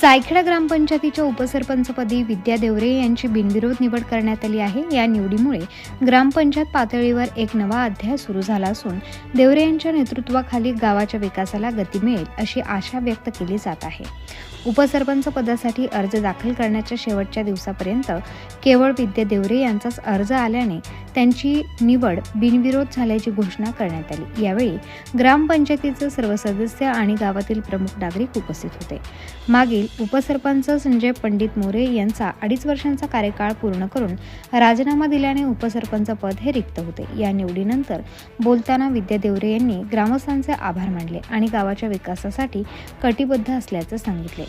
जायखेडा ग्रामपंचायतीच्या उपसरपंचपदी विद्या देवरे यांची बिनविरोध निवड करण्यात आली आहे. या निवडीमुळे ग्रामपंचायत पातळीवर एक नवा अध्याय सुरू झाला असून देवरे यांच्या नेतृत्वाखाली गावाच्या विकासाला गती मिळेल अशी आशा व्यक्त केली जात आहे. उपसरपंच पदासाठी अर्ज दाखल करण्याच्या शेवटच्या दिवसापर्यंत केवळ विद्या देवरे यांचाच अर्ज आल्याने त्यांची निवड बिनविरोध झाल्याची घोषणा करण्यात आली. यावेळी ग्रामपंचायतीचे सर्व सदस्य आणि गावातील प्रमुख नागरिक उपस्थित होते. मागील उपसरपंच संजय पंडित मोरे यांचा अडीच वर्षांचा कार्यकाळ पूर्ण करून राजीनामा दिल्याने उपसरपंच पद हे रिक्त होते. या निवडीनंतर बोलताना विद्या देवरे यांनी ग्रामस्थांचे आभार मानले आणि गावाच्या विकासासाठी कटिबद्ध असल्याचं सांगितले.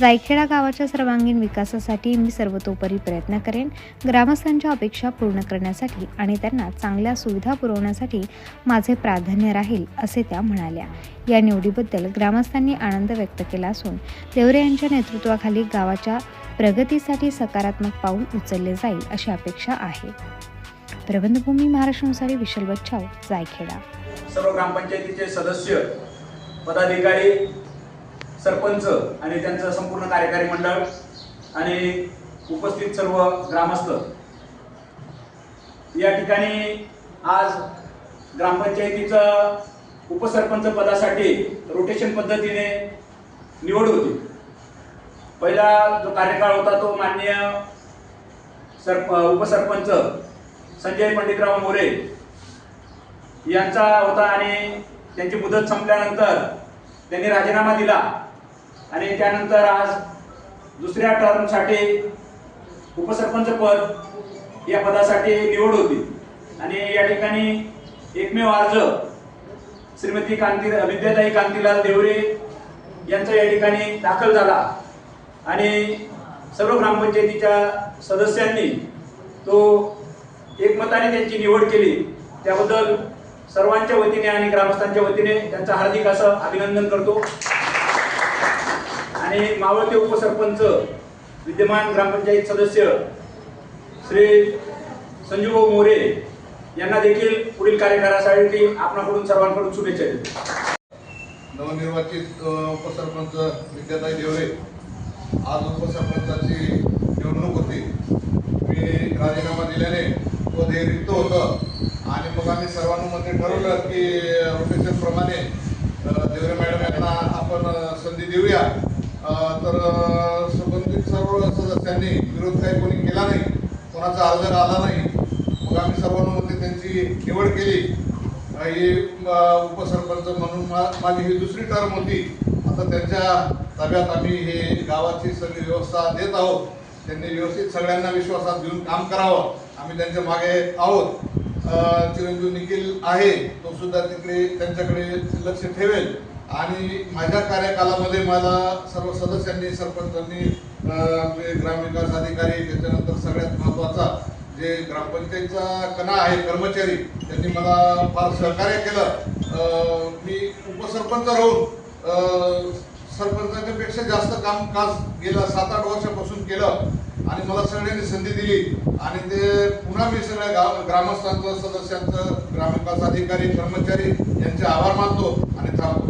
जायखेडा गावाच्या सर्वांगीण विकासासाठी मी सर्वतोपरी प्रयत्न करेन. ग्रामस्थांच्या अपेक्षा पूर्ण करण्यासाठी आणि त्यांना चांगल्या सुविधा पुरवण्यासाठी माझे प्राधान्य राहील असे त्या म्हणाल्या. या निवडीबद्दल ग्रामस्थांनी आनंद व्यक्त केला असून देवरे यांच्या नेतृत्वाखाली गावाच्या प्रगतीसाठी सकारात्मक पाऊल उचलले जाईल अशी अपेक्षा आहे. प्रबंधभूमी महाराष्ट्रानुसारी विशाल बच्छाव जायखेडा. सर्व ग्रामपंचायतीचे सदस्य पदाधिकारी सरपंच आणि त्यांचं संपूर्ण कार्यकारी मंडळ आणि उपस्थित सर्व ग्रामस्थ. या ठिकाणी आज ग्रामपंचायतीचं उपसरपंच पदासाठी रोटेशन पद्धतीने निवड होती. पहिला जो कार्यकाळ होता तो माननीय सरप उपसरपंच संजय पंडितराव मोरे यांचा होता आणि त्यांची मुदत संपल्यानंतर त्यांनी राजीनामा दिला. आणि त्यानंतर आज दुसऱ्या टर्मसाठी उपसरपंच पद या पदासाठी निवड होती. आणि या ठिकाणी एकमेव अर्ज श्रीमती कांती विद्याताई कांतीलाल देवरे यांचा या ठिकाणी दाखल झाला. आणि सर्व ग्रामपंचायतीच्या सदस्यांनी तो एकमताने त्यांची निवड केली. त्याबद्दल सर्वांच्या वतीने आणि ग्रामस्थांच्या वतीने त्यांचं हार्दिक असं अभिनंदन करतो. आणि मावळते उपसरपंच विद्यमान ग्रामपंचायत सदस्य श्री संजूभाऊ मोरे यांना देखील पुढील कार्यकाळासाठी आपणाकडून सर्वांकडून शुभेच्छा देतो. नवनिर्वाचित उपसरपंच विद्याताई देवरे आज उपसरपंचाची निवडणूक होती. मी राजीनामा दिल्याने तो ध्येय रिक्त होतं. आणि मग आम्ही सर्वांमध्ये ठरवलं की रोटेशनप्रमाणे देवरे मॅडम यांना आपण संधी देऊया. तर संबंधित सर्व सदस्यांनी विरोध काही कोणी केला नाही कोणाचा अर्ज आला नाही मग आम्ही सर्वांमध्ये त्यांची निवड केली. ही उपसरपंच म्हणून मा- माझी ही दुसरी टर्म होती. आता त्यांच्या ताब्यात आम्ही हे गावाची सगळी व्यवस्था देत आहोत. त्यांनी व्यवस्थित सगळ्यांना विश्वासात घेऊन काम करावं. आम्ही त्यांच्या मागे आहोत. चिरंजीव निखिल आहे तो सुद्धा तिकडे त्यांच्याकडे लक्ष ठेवेल. आणि माझ्या कार्यकालामध्ये मला सर्व सदस्यांनी सरपंचांनी ग्रामविकास अधिकारी त्याच्यानंतर सगळ्यात महत्त्वाचा जे ग्रामपंचायतचा कणा आहे कर्मचारी त्यांनी मला फार सहकार्य केलं. मी उपसरपंच राहून सरपंचांच्यापेक्षा जास्त काम जास्त कामकाज सात आठ वर्षापासून केलं आणि मला सगळ्यांनी संधी दिली. आणि ते पुन्हा मी सगळ्या गाव ग्रामस्थांचं सदस्यांचं ग्रामविकास अधिकारी कर्मचारी यांचे आभार मानतो आणि थांबतो.